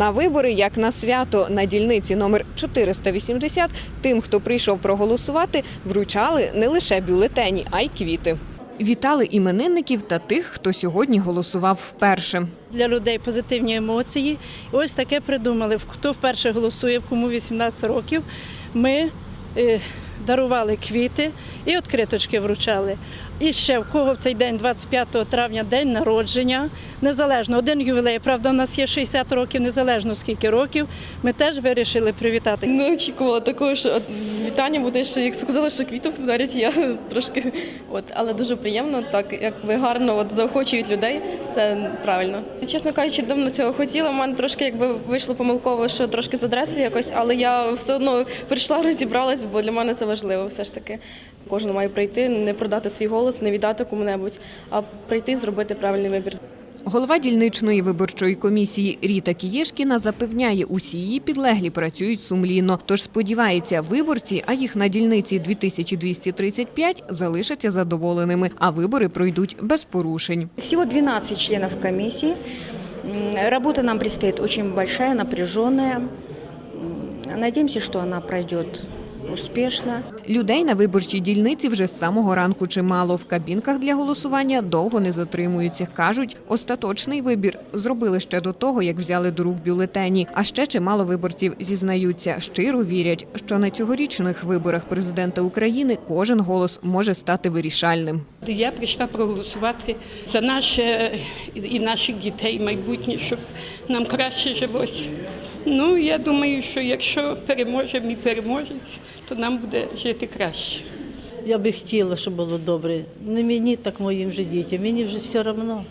На вибори, як на свято, на дільниці номер 480 тим, хто прийшов проголосувати, вручали не лише бюлетені, а й квіти. Вітали іменинників та тих, хто сьогодні голосував вперше. для людей позитивні емоції. Ось таке придумали. Хто вперше голосує, в кому 18 років. Ми е, дарували квіти і відкриточки вручали. І ще в кого в цей день, 25 травня, день народження, незалежно, один ювілей. Правда, у нас є 60 років, незалежно скільки років. Ми теж вирішили привітати. Не очікувала такого, що вітання буде, що як сказали, що квітів подарять, я трошки от, але дуже приємно, так як ви гарно от заохочують людей, це правильно. Чесно кажучи, давно цього хотіла. У мене трошки якби вийшло помилково, що трошки з адресою якось, але я все одно прийшла, розібралась, бо для мене це важливо все ж таки. Кожен має прийти, не продати свій голос, не віддати кому-небудь, а прийти зробити правильний вибір. Голова дільничної виборчої комісії Ріта Кієшкіна запевняє, усі її підлеглі працюють сумлінно. Тож сподівається, виборці, а їх на дільниці 2235, залишаться задоволеними, а вибори пройдуть без порушень. Всего 12 членов комиссии. М, Работа нам предстоит очень большая, напряженная. М, Надеемся, что она пройдет успешно. Людей на виборчій дільниці вже з самого ранку чимало. В кабінках для голосування довго не затримуються. Кажуть, остаточний вибір зробили ще до того, як взяли до рук бюлетені. А ще чимало виборців зізнаються, щиро вірять, що на цьогорічних виборах президента України кожен голос може стати вирішальним. Я прийшла проголосувати за наше і наших дітей майбутнє, щоб нам краще жилось. Ну, я думаю, що якщо переможе мій переможець, то нам буде жити краще. Я би хотіла, щоб було добре. Не мені, так моїм же дітям. Мені вже все одно.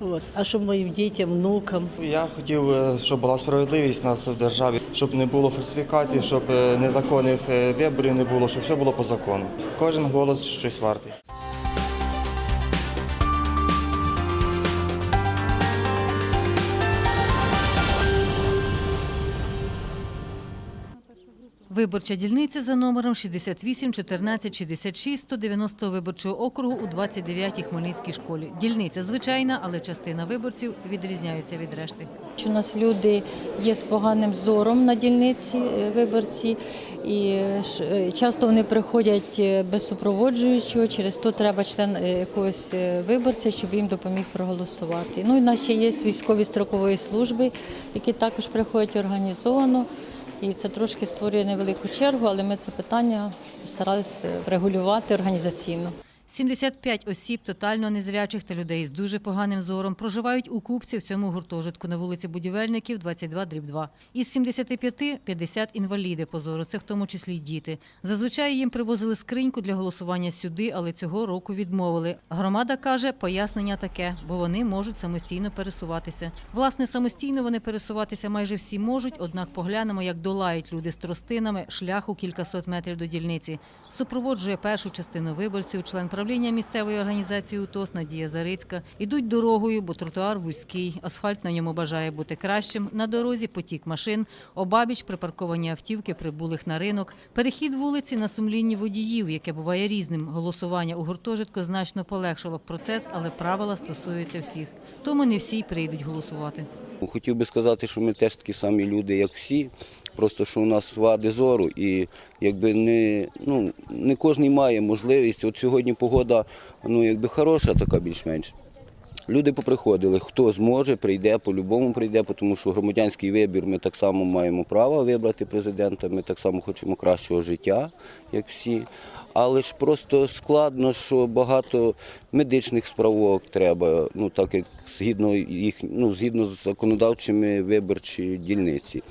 От. А щоб моїм дітям, внукам. Я хотів, е, щоб була справедливість у нас в державі, щоб не було фальсифікацій, щоб е, незаконних е, виборів не було, щоб все було по закону. Кожен голос щось вартий. Виборча дільниця за номером 68 14 66 190 виборчого округу у 29-й Хмельницькій школі. Дільниця звичайна, але частина виборців відрізняються від решти. У нас люди є з поганим зором на дільниці е, виборці, і е, е, часто вони приходять без супроводжуючого, через то треба член якогось виборця, щоб їм допоміг проголосувати. Ну і в нас ще є військові строкової служби, які також приходять організовано. І це трошки створює невелику чергу, але ми це питання постаралися врегулювати організаційно. 75 осіб тотально незрячих та людей з дуже поганим зором проживають у Купці в цьому гуртожитку на вулиці Будівельників, 22 дріб 2. Із 75 – 50 інваліди по зору, це в тому числі й діти. Зазвичай їм привозили скриньку для голосування сюди, але цього року відмовили. Громада каже, пояснення таке, бо вони можуть самостійно пересуватися. Власне, самостійно вони пересуватися майже всі можуть, однак поглянемо, як долають люди з тростинами шлях у кількасот метрів до дільниці. Супроводжує першу частину виборців, член правління місцевої організації УТОС Надія Зарицька. Ідуть дорогою, бо тротуар вузький, асфальт на ньому бажає бути кращим. На дорозі потік машин, обабіч припарковані автівки прибулих на ринок. Перехід вулиці на сумлінні водіїв, яке буває різним. Голосування у гуртожитку значно полегшило процес, але правила стосуються всіх. Тому не всі й прийдуть голосувати. Хотів би сказати, що ми теж такі самі люди, як всі. Просто що у нас вади зору, і якби не, ну, не кожен має можливість. От сьогодні погода ну, якби хороша, така більш-менш. Люди поприходили, хто зможе, прийде, по-любому прийде, тому що громадянський вибір ми так само маємо право вибрати президента, ми так само хочемо кращого життя, як всі. Але ж просто складно, що багато медичних справок треба, ну так як згідно їх, ну згідно з законодавчими виборчі дільниці.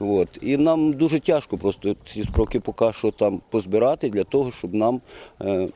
От. І нам дуже тяжко просто ці справки поки що там позбирати для того, щоб нам е,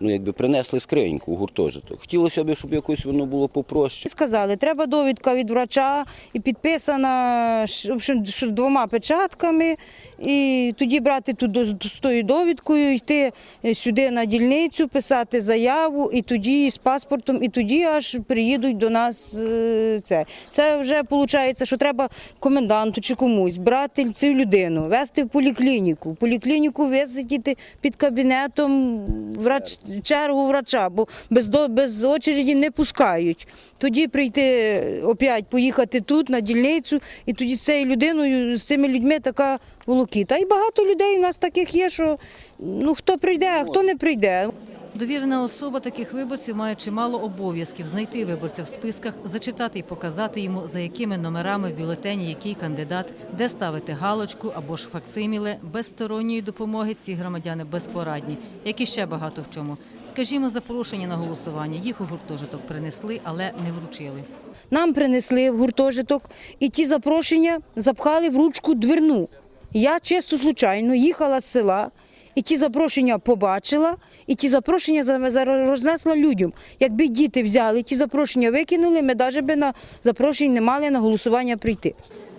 ну, якби принесли скриньку у гуртожиток. Хотілося б, щоб якось воно було попроще. Сказали, треба довідка від врача і підписана общем, двома печатками. І тоді брати ту з тою довідкою, йти е, сюди на дільницю, писати заяву, і тоді з паспортом, і тоді аж приїдуть до нас. е, Це це вже виходить, що треба коменданту чи комусь брати цю людину, вести в поліклініку. В поліклініку висидіти під кабінетом врач, чергу врача, бо без, без очереді не пускають. Тоді прийти опять, поїхати тут на дільницю, і тоді з цією людиною, з цими людьми така волокіта. І багато людей у нас таких є, що ну хто прийде, а хто не прийде. Довірена особа таких виборців має чимало обов'язків знайти виборця в списках, зачитати і показати йому, за якими номерами в бюлетені який кандидат, де ставити галочку або ж факсиміле. Без сторонньої допомоги ці громадяни безпорадні, як і ще багато в чому. Скажімо, запрошення на голосування. Їх у гуртожиток принесли, але не вручили. Нам принесли в гуртожиток, і ті запрошення запхали в ручку дверну. Я чисто случайно їхала з села, і ті запрошення побачила, і ті запрошення за- за- рознесла людям. Якби діти взяли, ті запрошення викинули, ми навіть би на запрошень не мали на голосування прийти.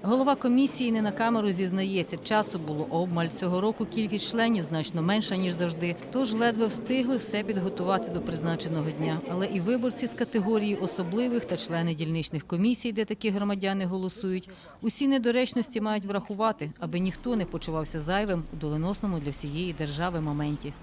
Голова комісії не на камеру зізнається, часу було обмаль. Цього року кількість членів значно менша, ніж завжди. Тож ледве встигли все підготувати до призначеного дня. Але і виборці з категорії особливих та члени дільничних комісій, де такі громадяни голосують, усі недоречності мають врахувати, аби ніхто не почувався зайвим у доленосному для всієї держави моменті.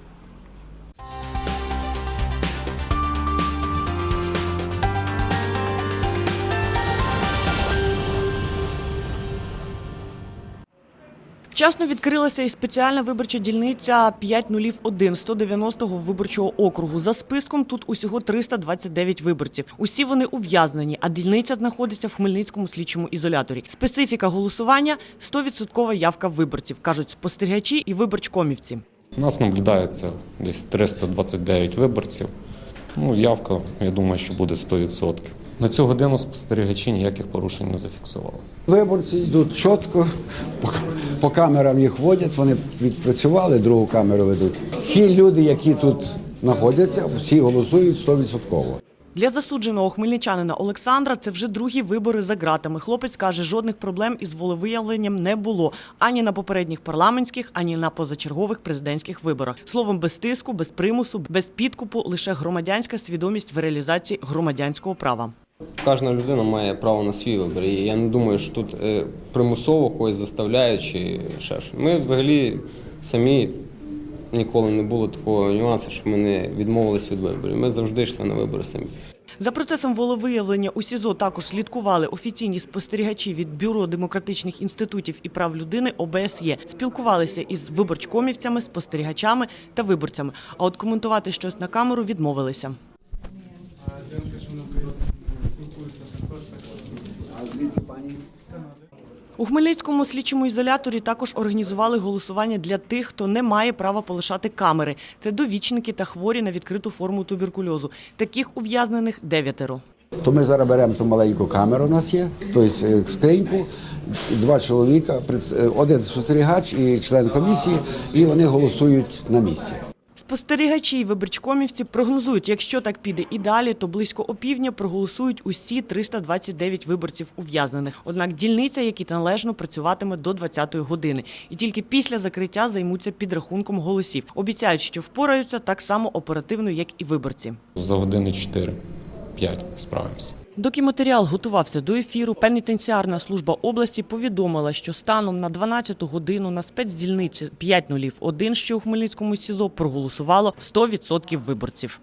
Вчасно відкрилася і спеціальна виборча дільниця 5001 190-го виборчого округу. За списком тут усього 329 виборців. Усі вони ув'язнені, а дільниця знаходиться в Хмельницькому слідчому ізоляторі. Специфіка голосування 100% явка виборців, кажуть спостерігачі і виборчкомівці. У нас наблюдається десь 329 виборців. Ну, явка, я думаю, що буде 100%. На цю годину спостерігачі ніяких порушень не зафіксували. Виборці йдуть чітко, по, по камерам їх водять, вони відпрацювали, другу камеру ведуть. Всі люди, які тут знаходяться, всі голосують 100%. Для засудженого хмельничанина Олександра це вже другі вибори за ґратами. Хлопець каже, жодних проблем із волевиявленням не було ані на попередніх парламентських, ані на позачергових президентських виборах. Словом, без тиску, без примусу, без підкупу, лише громадянська свідомість в реалізації громадянського права. Кожна людина має право на свій вибір. І я не думаю, що тут е, примусово когось заставляють чи ще щось. Ми взагалі самі ніколи не було такого нюансу, щоб ми не відмовились від виборів. Ми завжди йшли на вибори самі. За процесом волевиявлення у СІЗО також слідкували офіційні спостерігачі від Бюро демократичних інститутів і прав людини ОБСЄ. Спілкувалися із виборчкомівцями, спостерігачами та виборцями. А от коментувати щось на камеру відмовилися. У Хмельницькому слідчому ізоляторі також організували голосування для тих, хто не має права полишати камери. Це довічники та хворі на відкриту форму туберкульозу. Таких ув'язнених дев'ятеро. То ми зараз беремо ту маленьку камеру, у нас є, тобто е, скриньку, два чоловіка, е, один спостерігач і член комісії, і вони голосують на місці. Спостерігачі виборчкомівці прогнозують, якщо так піде і далі, то близько опівдня проголосують усі 329 виборців ув'язнених. Однак дільниця, які належно працюватиме до 20-ї години, і тільки після закриття займуться підрахунком голосів. Обіцяють, що впораються так само оперативно, як і виборці. За години 4-5 справимося. Доки матеріал готувався до ефіру, пенітенціарна служба області повідомила, що станом на 12 годину на спецдільниці 501, що у Хмельницькому СІЗО, проголосувало 100% виборців.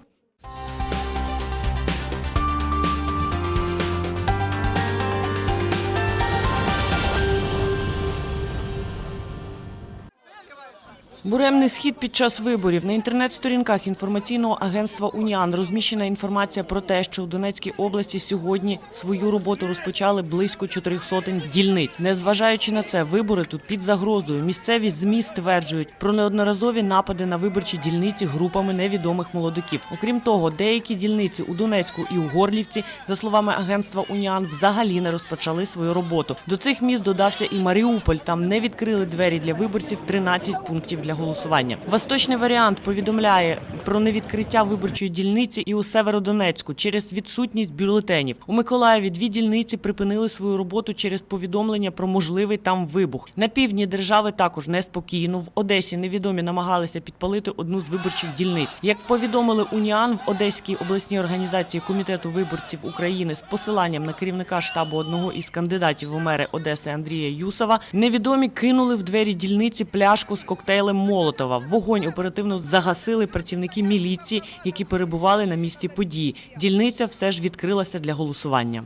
Буремний схід під час виборів на інтернет-сторінках інформаційного агентства Уніан розміщена інформація про те, що у Донецькій області сьогодні свою роботу розпочали близько чотирьох сотень дільниць. Незважаючи на це, вибори тут під загрозою. Місцеві змі стверджують про неодноразові напади на виборчі дільниці групами невідомих молодиків. Окрім того, деякі дільниці у Донецьку і у Горлівці, за словами агентства Уніан, взагалі не розпочали свою роботу. До цих міст додався і Маріуполь. Там не відкрили двері для виборців 13 пунктів для голосування. Восточний варіант повідомляє про невідкриття виборчої дільниці і у Северодонецьку через відсутність бюлетенів. У Миколаєві дві дільниці припинили свою роботу через повідомлення про можливий там вибух. На півдні держави також неспокійно. В Одесі невідомі намагалися підпалити одну з виборчих дільниць. Як повідомили Уніан в Одеській обласній організації комітету виборців України з посиланням на керівника штабу одного із кандидатів у мери Одеси Андрія Юсова, невідомі кинули в двері дільниці пляшку з коктейлем Молотова. Вогонь оперативно загасили працівники міліції, які перебували на місці події. Дільниця все ж відкрилася для голосування.